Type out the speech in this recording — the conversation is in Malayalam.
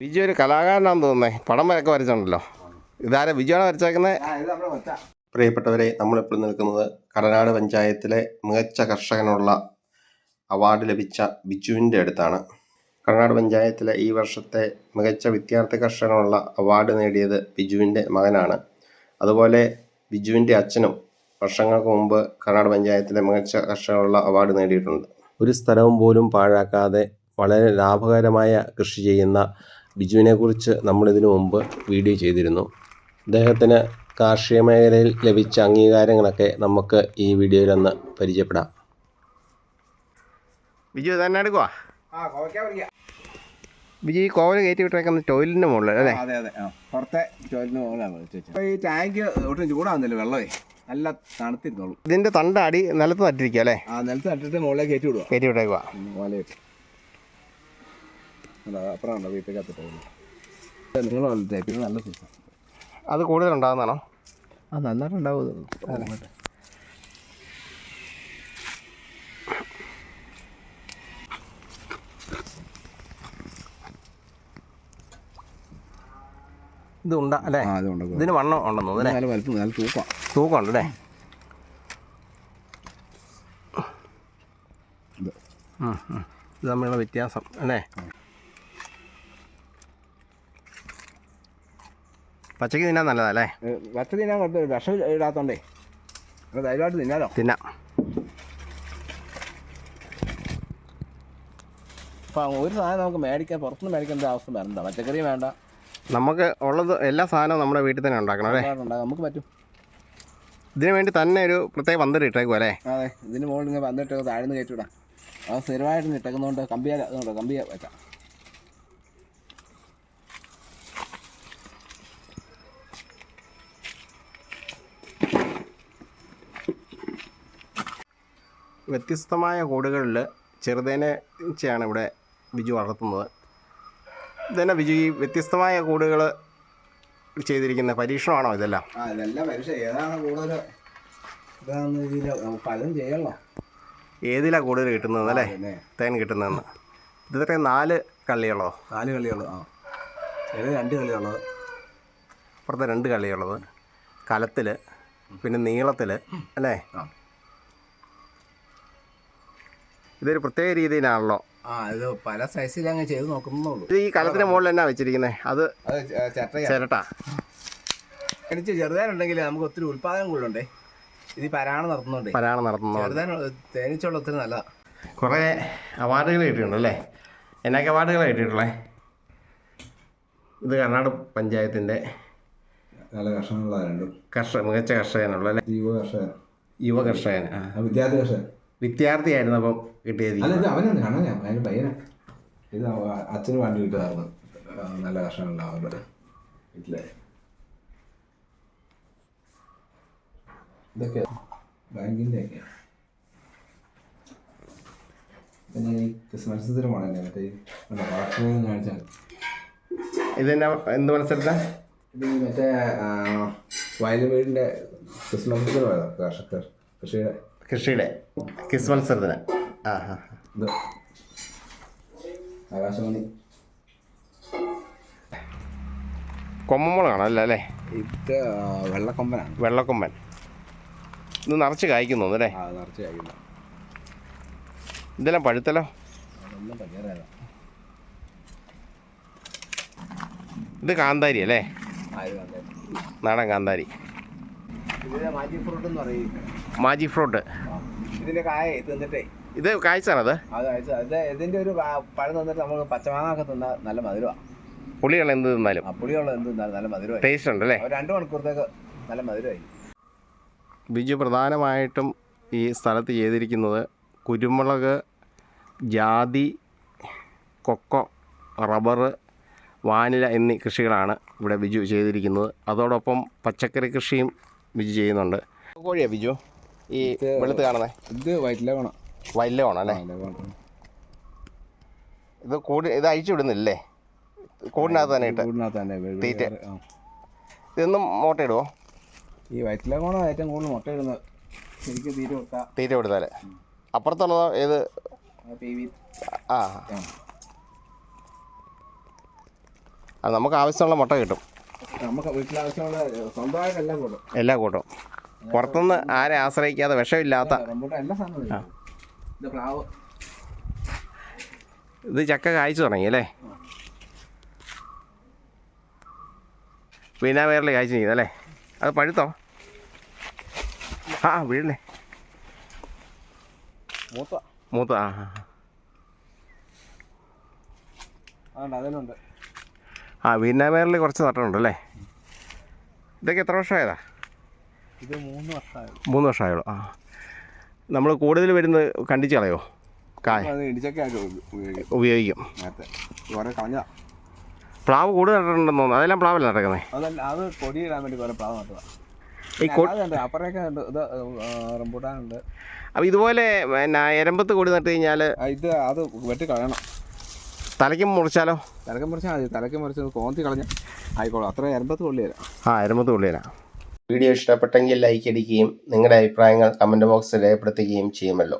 ബിജു ഒരു കലാകാരനാണെന്ന് തോന്നുന്നേ. പടം വരൊക്കെ വരച്ചിട്ടുണ്ടല്ലോ ഇതാരെ വിജുവാണ് വരച്ചേക്കുന്നത് പ്രിയപ്പെട്ടവരെ നമ്മളിപ്പോൾ നിൽക്കുന്നത് കടനാട് പഞ്ചായത്തിലെ മികച്ച കർഷകനുള്ള അവാർഡ് ലഭിച്ച ബിജുവിന്റെ അടുത്താണ്. കടനാട് പഞ്ചായത്തിലെ ഈ വർഷത്തെ മികച്ച വിദ്യാർത്ഥി കർഷകനുള്ള അവാർഡ് നേടിയത് ബിജുവിന്റെ മകനാണ്. അതുപോലെ ബിജുവിന്റെ അച്ഛനും വർഷങ്ങൾക്ക് മുമ്പ് കർണാടക പഞ്ചായത്തിലെ മികച്ച കർഷകനുള്ള അവാർഡ് നേടിയിട്ടുണ്ട്. ഒരു സ്ഥലവും പോലും പാഴാക്കാതെ വളരെ ലാഭകരമായ കൃഷി ചെയ്യുന്ന ബിജുവിനെക്കുറിച്ച് നമ്മളിതിനു മുമ്പ് വീഡിയോ ചെയ്തിരുന്നു. അദ്ദേഹത്തിന് കാർഷിക മേഖലയിൽ ലഭിച്ച അംഗീകാരങ്ങളൊക്കെ നമുക്ക് ഈ വീഡിയോയിൽ ഒന്ന് പരിചയപ്പെടാം. ബിജു തന്നെ എടുക്കുവാ? ബിജു ഈ കോവല കയറ്റി വിട്ടേക്കുന്ന ടോയ്ലറ്റിന്റെ മുകളിൽ അല്ലേ? അതെ അതെ. പുറത്തെ മുകളിലാണ് ഈ ടാങ്ക് ഒട്ടും ചൂടാവുന്നില്ല വെള്ളമേ. നല്ല തണുത്തിരുന്നോളൂ. ഇതിന്റെ തണ്ട അടി നിലത്ത് നട്ടിരിക്കുക അല്ലേ? ആ നിലത്ത് നട്ടിട്ട് മുകളിലേക്ക് കയറ്റി വിടുക കയറ്റി വിട്ടേക്കുക മുകളിലേക്ക് അതാ അപ്പുറം ഉണ്ടോ വീട്ടിൽ കത്തിട്ട് നിങ്ങളുള്ള ടൈപ്പിന് നല്ല സീസൺ അത് കൂടുതലുണ്ടാകുന്നതാണോ ആ നന്നായിട്ട് ഉണ്ടാവും ഇത്. ഉണ്ടാ അല്ലേ? ഇതിന് വണ്ണം ഉണ്ടെന്ന് തോന്നുന്നു തൂക്കം. തൂക്കമുണ്ട് അല്ലേ? ഇത്. ഉം, ഉം. ഇത് തമ്മിലുള്ള വ്യത്യാസം അല്ലേ? പച്ചക്ക് തിന്നാൻ നല്ലതല്ലേ? പച്ച തിന്നാൻ കുഴപ്പമില്ല. വിഷം ഇടാത്തോണ്ടേ. ധൈര്യമായിട്ട് തിന്നാലോ? തിന്നാം. അപ്പം ഒരു സാധനം നമുക്ക് മേടിക്കാൻ പുറത്തുനിന്ന് മേടിക്കേണ്ട ആവശ്യം വരണ്ട. പച്ചക്കറി വേണ്ട. നമുക്ക് ഉള്ളത് എല്ലാ സാധനവും നമ്മുടെ വീട്ടിൽ തന്നെ ഉണ്ടാക്കണം അല്ലേ? നമുക്ക് പറ്റും. ഇതിനു വേണ്ടി തന്നെ ഒരു പ്രത്യേക പന്തൽ ഇട്ടേക്കും അല്ലേ? അതെ ഇതിന് മുകളിൽ ഇങ്ങനെ വന്നിട്ട് താഴ്ന്ന് കയറ്റിവിടാം അത് സ്ഥിരമായിട്ട് ഇട്ടേക്കുന്നതുകൊണ്ട് കമ്പിയാ കമ്പിയാ വെച്ചാൽ വെക്കാം. വ്യത്യസ്തമായ കൂടുകളിൽ ചെറുതേനെ വെച്ചാണ് ഇവിടെ ബിജു വളർത്തുന്നത്. ഇതന്നെ ബിജു ഈ വ്യത്യസ്തമായ കൂടുകൾ ചെയ്തിരിക്കുന്ന പരീക്ഷണമാണോ ഇതെല്ലാം? ഇതെല്ലാം പരീക്ഷ. ഏതാണ് കൂടുതൽ ഇതാണെന്ന് രീതിയിൽ നമുക്ക് പലതും ചെയ്യണല്ലോ ഏതിലാണ് കൂടുതൽ കിട്ടുന്നത് അല്ലേ? തേൻ കിട്ടുന്നതെന്ന്. ഇതൊക്കെ നാല് കള്ളികളോ? നാല് കളിയുള്ളൂ ആ. രണ്ട് കളിയുള്ളത് അപ്പുറത്തെ രണ്ട് കള്ളിയുള്ളത് കലത്തിൽ പിന്നെ നീളത്തിൽ അല്ലേ ആ ഇതൊരു പ്രത്യേക രീതിയിലാണല്ലോ. ആ ഇത് പല സൈസിൽ അങ്ങ് ചെയ്ത് നോക്കുന്നുള്ളൂ ഇത് ഈ കലത്തിന് മുകളിൽ എന്നാ വെച്ചിരിക്കുന്നത് അത് ചിരട്ട. എനിക്ക് ചെറുതായിട്ടുണ്ടെങ്കിൽ നമുക്ക് ഒത്തിരി ഉത്പാദനം കൂടുതലുണ്ടേ. ഇത് പരാണ നടത്തുന്നുണ്ട്. പരാണ നടത്തുന്നുണ്ട് തേനീച്ചുള്ള ഒത്തിരി നല്ലതാ. കുറേ അവാർഡുകൾ കിട്ടിയിട്ടുണ്ട് അല്ലേ? എന്നൊക്കെ അവാർഡുകൾ കിട്ടിയിട്ടുള്ളേ? ഇത് കർണാടക പഞ്ചായത്തിന്റെ നല്ല കർഷകനുള്ള കർഷക മികച്ച കർഷകനുള്ള അല്ലേ? യുവ കർഷകൻ യുവ കർഷകൻ വിദ്യാർത്ഥി കർഷകൻ. വിദ്യാർത്ഥിയായിരുന്നപ്പം കിട്ടിയത് ഈ അല്ല ഇത് അവനാണ് കണ്ണനാ അതിന് പയ്യനാ. ഇത് അവ- അച്ഛന് വണ്ടി കിട്ടുമായിരുന്നു നല്ല കർഷകനുള്ള അവരുടെ വീട്ടിലെ. ഇതൊക്കെ ബാങ്കിന്റെ ഒക്കെ പിന്നെ ഈ ക്രിസ്മസിന് പോണല്ലേ മറ്റേ വാർത്തകൾ കാണിച്ചാൽ ഇതെന്നാ എന്ത് മത്സരത്താ? ഇത് മറ്റേ ആ, വയലും വീടിന്റെ ക്രിസ്മസിന് പോയതാ കർഷകർ കൃഷിയുടെ കൃഷിയുടെ കിസ് മത്സരത്തിന്. ആ ഹാ ഇത് ആകാശവാണി. കൊമ്മമുളകാണ് അല്ല അല്ലേ? ഇത് വെള്ളക്കൊമ്പനാണ്. വെള്ളക്കൊമ്പൻ. ഇത് നിറച്ച് കായ്ക്കുന്നു അല്ലേ? ആ നിറച്ച് കായ്ക്കുന്നു. ഇതെല്ലാം പഴുത്തല്ലോ ഇത് കാന്താരി അല്ലേ? നാടൻ കാന്താരി. മാജി ഫ്രൂട്ട് എന്ന് പറയും. മാജി ഫ്രൂട്ട്. ഇതിന്റെ കായ തിന്നിട്ടേ. ഇത് കായ്ച്ചാണത്? അത് കഴിച്ച ഇത് ഇതിന്റെ ഒരു പഴം തന്നിട്ട് നമ്മൾ പച്ചമാങ്ങൊക്കെ തിന്നാൽ നല്ല മധുരമാണ് പുളിയുള്ള എന്ത് തിന്നാലും. പുളിയുള്ള എന്ത് തിന്നാലും നല്ല മധുരമായി ടേസ്റ്റ് ഉണ്ട് അല്ലേ രണ്ടു രണ്ട് മണിക്കൂറത്തേക്ക് നല്ല മധുരമായി. ബിജു പ്രധാനമായിട്ടും ഈ സ്ഥലത്ത് ചെയ്തിരിക്കുന്നത് കുരുമുളക് ജാതി കൊക്കോ റബ്ബർ വാനില എന്നീ കൃഷികളാണ് ഇവിടെ ബിജു ചെയ്തിരിക്കുന്നത്. അതോടൊപ്പം പച്ചക്കറി കൃഷിയും ബിജു ചെയ്യുന്നുണ്ട്. കോഴിയാ ബിജു ഈ വെളുത്ത് കാണുന്നത് ഇത് വയറ്റിലെ വേണം വല്ലമാണ് അല്ലേ ഇത് കൂടി ഇത് അഴിച്ചു വിടുന്നില്ലേ? കൂടിനകത്ത് തന്നെ ഇട്ട്. തീറ്റ. ഇതൊന്നും മുട്ടയിടുമോ ഈ വയറ്റിലെ വേണോ ഏറ്റവും കൂടുതൽ മുട്ട ഇടുന്നത്. ശരിക്കും തീറ്റ കൊടുത്താൽ അപ്പുറത്തുള്ളതോ ഏത്? ആ നമുക്ക് ആവശ്യമുള്ള മുട്ട കിട്ടും. നമുക്ക് വീട്ടിലാവശ്യമുള്ള സ്വന്തമായിട്ടെല്ലാം കൂടും എല്ലാം കൂട്ടും. പുറത്തുനിന്ന് ആരെ ആശ്രയിക്കാതെ വിഷമില്ലാത്ത. ഇത് ചക്ക കായ്ച്ചു തുടങ്ങി അല്ലേ? പിന്നെ വേറെ കായ്ച്ചു നീതല്ലേ അത് പഴുത്തോ? ആ വീഴല്ലേ മൂത്ത. മൂത്ത ആ അതിനുണ്ട്. ആ വീനാമേറിൽ കുറച്ച് നട്ടുണ്ട് അല്ലേ? ഇതൊക്കെ എത്ര വർഷമായതാ? ഇത് മൂന്ന് വർഷമായി മൂന്ന് വർഷമായുള്ളൂ. ആ. നമ്മൾ കൂടുതൽ വരുന്നത് കണ്ടിച്ച് കളയോ? കായ. ഉപയോഗിക്കും. പ്ലാവ് കൂടുതൽ നട്ടിട്ടുണ്ടെന്ന് തോന്നുന്നു. അതെല്ലാം പ്ലാവല്ല നടക്കുന്നത് അതല്ല അത് കൊടിയിടാൻ വേണ്ടി കുറേ പ്ലാവ് ഈ ഉണ്ട്. ഇത് റംബൂട്ടാനുണ്ട് അപ്പോൾ ഇതുപോലെ പിന്നെ എരമ്പത്ത് കൂടി നട്ട് കഴിഞ്ഞാൽ ഇത് അത് വെട്ടി കളയണം. തലയ്ക്കും മുറിച്ചാലോ? തലക്ക് മുറിച്ചാൽ മതി. തലക്ക് മുറിച്ച് കോന്തി കളഞ്ഞ. ആയിക്കോളൂ. അത്ര എൺപത് കൊള്ളി തരാം. ആ എരമ്പത്ത് ഉള്ളിലാണ് വീഡിയോ ഇഷ്ടപ്പെട്ടെങ്കിൽ ലൈക്ക് അടിക്കുകയും നിങ്ങളുടെ അഭിപ്രായങ്ങൾ കമന്റ് ബോക്സിൽ രേഖപ്പെടുത്തുകയും ചെയ്യുമല്ലോ.